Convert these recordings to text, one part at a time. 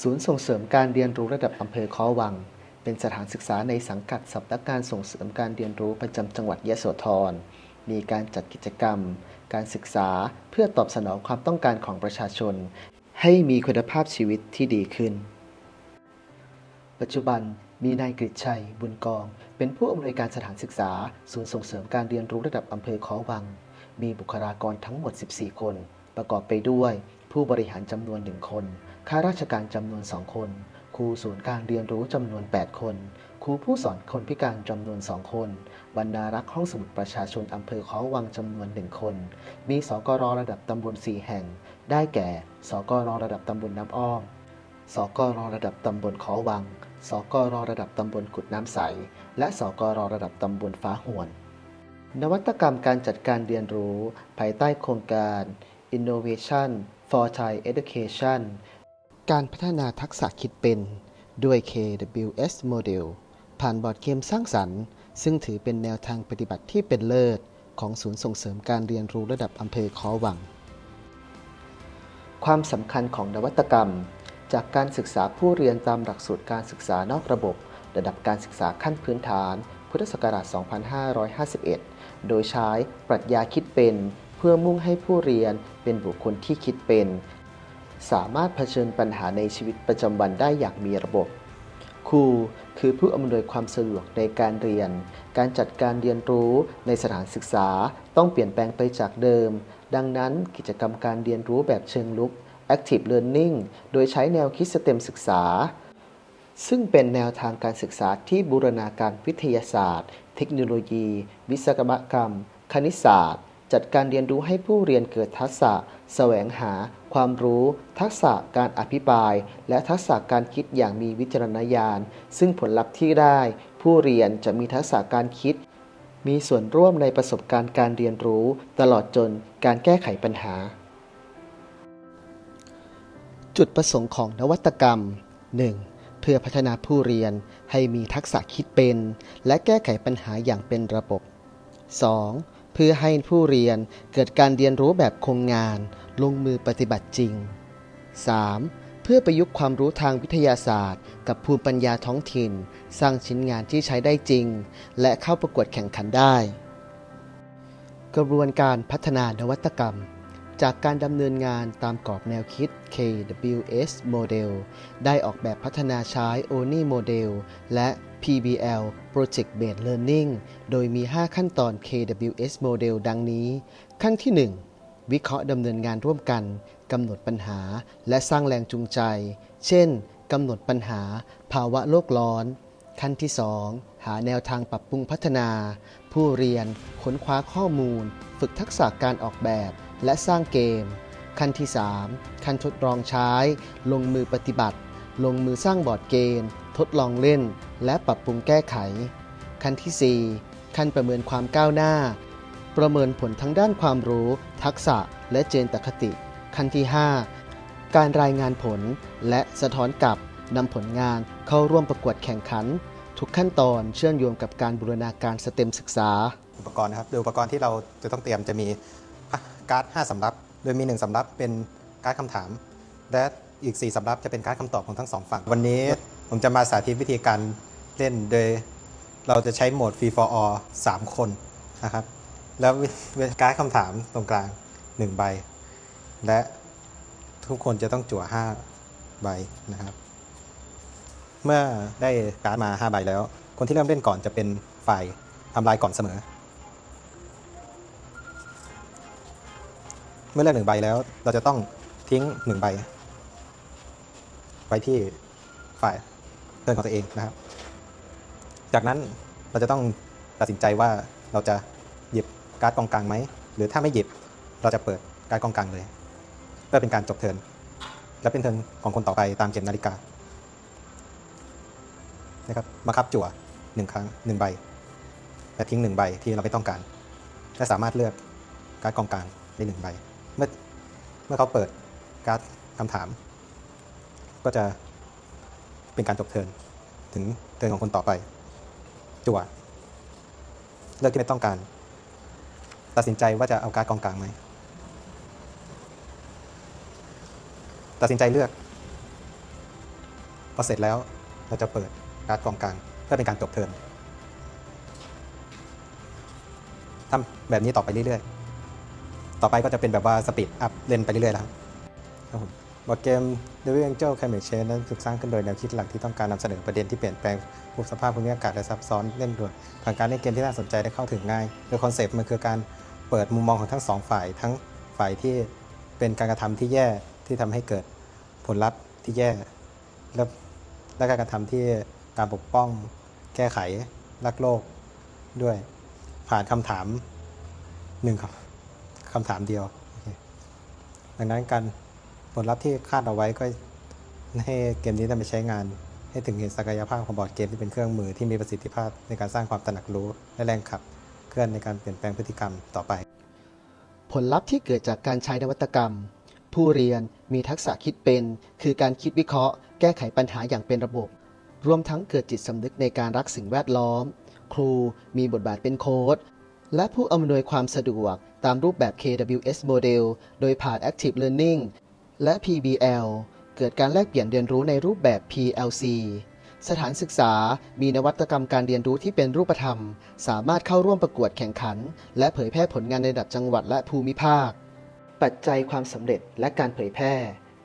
ศูนย์ส่งเสริมการเรียนรู้ระดับอำเภอค้อวัง เป็นสถานศึกษาในสังกัดสำนักงานส่งเสริมการเรียนรู้ประจำจังหวัดยะโสธร มีการจัดกิจกรรม การศึกษาเพื่อตอบสนองความต้องการของประชาชน ให้มีคุณภาพชีวิตที่ดีขึ้น ปัจจุบันมีนายกฤษชัย บุญกอง เป็นผู้อำนวยการสถานศึกษา ศูนย์ส่งเสริมการเรียนรู้ระดับอำเภอค้อวัง มีบุคลากรทั้งหมด 14 คน ประกอบไปด้วย ผู้บริหารจำนวน1คน ข้าราชการจำนวน2คน ครูศูนย์การเรียนรู้จำนวน 8 คน ครูผู้สอนคนพิการจำนวน2คน บรรณารักษ์ห้องสมุดประชาชนอำเภอค้อวังจำนวน1คน มีสกรระดับตำบล4แห่ง ได้แก่ สกรระดับตำบลน้ำอ้อม สกรระดับตำบลขอวัง สกรระดับตำบลกุดน้ำใส และสกรระดับตำบลฟ้าหวนนวัตกรรมการจัดการเรียนรู้ ภายใต้โครงการ Innovation for Thai Education การพัฒนาทักษะคิดเป็นด้วย KWS Model ผ่านบอร์ดเกมสร้างสรรค์ ซึ่งถือเป็นแนวทางปฏิบัติที่เป็นเลิศ ของศูนย์ส่งเสริมการเรียนรู้ระดับอำเภอคอวัง ความสำคัญของนวัตกรรม จากการศึกษาผู้เรียนตามหลักสูตรการศึกษานอกระบบ ระดับการศึกษาขั้นพื้นฐาน พุทธศักราช 2551 โดยใช้ปรัชญาคิดเป็น เพื่อมุ่งให้ผู้เรียนเป็นบุคคลที่คิดเป็น สามารถเผชิญปัญหาในชีวิตประจำวันได้อย่างมีระบบ ครูคือผู้อำนวยความสะดวกในการเรียน การจัดการเรียนรู้ในสถานศึกษาต้องเปลี่ยนแปลงไปจากเดิม ดังนั้นกิจกรรมการเรียนรู้แบบเชิงลุก Active Learning โดยใช้แนวคิดสเต็มศึกษา ซึ่งเป็นแนวทางการศึกษาที่บูรณาการวิทยาศาสตร์ เทคโนโลยี วิศวกรรม คณิตศาสตร์ จัดการเรียนรู้ให้ผู้เรียนเกิดทักษะ แสวงหา ความรู้ ทักษะการอภิปราย และทักษะการคิดอย่างมีวิจารณญาณ ซึ่งผลลัพธ์ที่ได้ ผู้เรียนจะมีทักษะการคิด มีส่วนร่วมในประสบการณ์การเรียนรู้ ตลอดจนการแก้ไขปัญหา จุดประสงค์ของนวัตกรรม 1. เพื่อพัฒนาผู้เรียนให้มีทักษะคิดเป็น และแก้ไขปัญหาอย่างเป็นระบบ 2. พื่อให้ผู้เรียนเกิดการเรียนรู้แบบคงงาน ลงมือปฏิบัติจริง 3. เพื่อประยุกต์ความรู้ทางวิทยาศาสตร์ กับภูมิปัญญาท้องถิ่น สร้างชิ้นงานที่ใช้ได้จริง และเข้าประกวดแข่งขันได้ กระบวนการพัฒนานวัตกรรม จากการดำเนินงานตามกรอบแนวคิด KWS Model ได้ออกแบบพัฒนาใช้ ONI Model และ PBL Project Based Learning โดยมี 5 ขั้นตอน KWS Model ดังนี้ ขั้นที่ 1 วิเคราะห์ดำเนินงานร่วมกันกำหนดปัญหา และสร้างแรงจูงใจ เช่นกำหนดปัญหา ภาวะโลกร้อน ขั้นที่ 2 หาแนวทางปรับปรุงพัฒนา ผู้เรียนค้นคว้าข้อมูล ฝึกทักษะการออกแบบ และสร้างเกม ขั้นที่ 3 ขั้นทดลองใช้ ลงมือปฏิบัติ ลงมือสร้างบอร์ดเกม ทดลองเล่น และปรับปรุงแก้ไข ขั้นทีสี่ 4 ขั้นประเมินความก้าวหน้า ประเมินผลทั้งด้านความรู้ ทักษะ และเจนตคติ ขั้นที่ 5 การรายงานผล และสะท้อนกลับนำผลงานเข้าร่วมประกวดแข่งขัน ทุกขั้นตอนเชื่อมโยงกับการบูรณาการสเต็มศึกษา อุปกรณ์นะครับโดยอุปกรณ์ที่เราจะต้องเตรียมจะมี การ์ด5สำรับ โดยมี 1สำรับเป็นการ์ดคำถาม และอีก 4สำรับจะเป็นการ์ดคำตอบของทั้งสองฝั่ง วันนี้ผมจะมาสาธิตวิธีการเล่นโดยเราจะใช้โหมด Free for all 3 คนนะครับ แล้วการ์ดคำถามตรงกลาง 1 ใบ และทุกคนจะต้องจั่ว 5 ใบนะครับ เมื่อได้การ์ดมา 5 ใบแล้ว คนที่เริ่มเล่นก่อนจะเป็นฝ่ายทำลายก่อนเสมอ เมื่อเลือกหนึ่งใบแล้ว เราจะต้องทิ้งหนึ่งใบ ไว้ที่ฝ่ายเทินของตัวเองนะครับ จากนั้นเราจะต้องตัดสินใจว่าเราจะหยิบการ์ดกองกลางไหม หรือถ้าไม่หยิบเราจะเปิดการ์ดกองกลางเลย เพื่อเป็นการจบเทิร์นและเป็นเทิร์นของคนต่อไปตามเข็มนาฬิกานะครับบังคับจั่วหนึ่งครั้งหนึ่งใบ และทิ้งหนึ่งใบที่เราไม่ต้องการ และสามารถเลือกการ์ดกองกลางได้หนึ่งใบ เมื่อเมื่อเขาเปิดการ์ดคำถาม ก็จะเป็นการจบเทินถึงเทินของคนต่อไป จั่วเลือกที่ไม่ต้องการ ตัดสินใจว่าจะเอาการ์ดกองกลางไหมตัดสินใจเลือกพอเสร็จแล้วเราจะเปิดการ์ดกองกลางเพื่อเป็นการจบเทินทำแบบนี้ต่อไปเรื่อยๆ ต่อไปก็จะเป็นแบบว่าสปีดอัพเล่นไปเรื่อยๆแล้วครับครับผมบอร์ดเกม Devil Angel Climate Change นั้นถูกสร้างขึ้นโดยแนวคิดหลักที่ต้องการนำเสนอประเด็นที่เปลี่ยนแปลงภูมิสภาพภูมิอากาศและซับซ้อนเร่งด่วนผ่านการเล่นเกมที่น่าสนใจและเข้าถึงง่ายโดยคอนเซปต์มันคือการเปิดมุมมองของทั้งสองฝ่าย ทั้งฝ่ายที่เป็นการกระทำที่แย่ที่ทำให้เกิดผลลัพธ์ที่แย่ และและการกระทำที่การปกป้อง แก้ไขรักโลกด้วยผ่านคำถามหนึ่งครับ คำถามเดียว ดังนั้นการผลลัพธ์ที่คาดเอาไว้ก็ให้เกมนี้นำไปใช้งาน ให้ถึงเห็นศักยภาพของบอร์ดเกมที่เป็นเครื่องมือที่มีประสิทธิภาพในการสร้างความตระหนักรู้ และแรงขับ เคลื่อนในการเปลี่ยนแปลงพฤติกรรมต่อไป ผลลัพธ์ที่เกิดจากการใช้นวัตกรรม ผู้เรียนมีทักษะคิดเป็น คือการคิดวิเคราะห์ แก้ไขปัญหาอย่างเป็นระบบ รวมทั้งเกิดจิตสำนึกในการรักสิ่งแวดล้อม ครูมีบทบาทเป็นโค้ด และผู้อำนวยความสะดวกตามรูปแบบ KWS Model โดยผ่าน Active Learning และ PBL เกิดการแลกเปลี่ยนเรียนรู้ในรูปแบบ PLC สถานศึกษามีนวัตกรรมการเรียนรู้ที่เป็นรูปธรรม สามารถเข้าร่วมประกวดแข่งขัน และเผยแพร่ผลงานในระดับจังหวัดและภูมิภาค ปัจจัยความสำเร็จและการเผยแพร่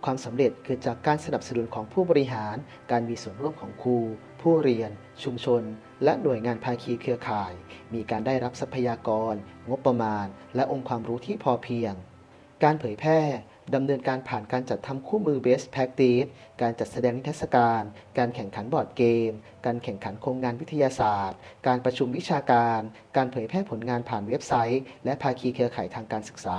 ความสำเร็จเกิดจากการสนับสนุนของผู้บริหาร การมีส่วนร่วมของครู ผู้เรียน ชุมชน และหน่วยงานภาคีเครือข่าย มีการได้รับทรัพยากร งบประมาณ และองค์ความรู้ที่พอเพียง การเผยแพร่ดำเนินการผ่านการจัดทำคู่มือ Best Practice การจัดแสดงนิทรรศการ การแข่งขันบอร์ดเกม การแข่งขันโครงงานวิทยาศาสตร์ การประชุมวิชาการ การเผยแพร่ผลงานผ่านเว็บไซต์ และภาคีเครือข่ายทางการศึกษา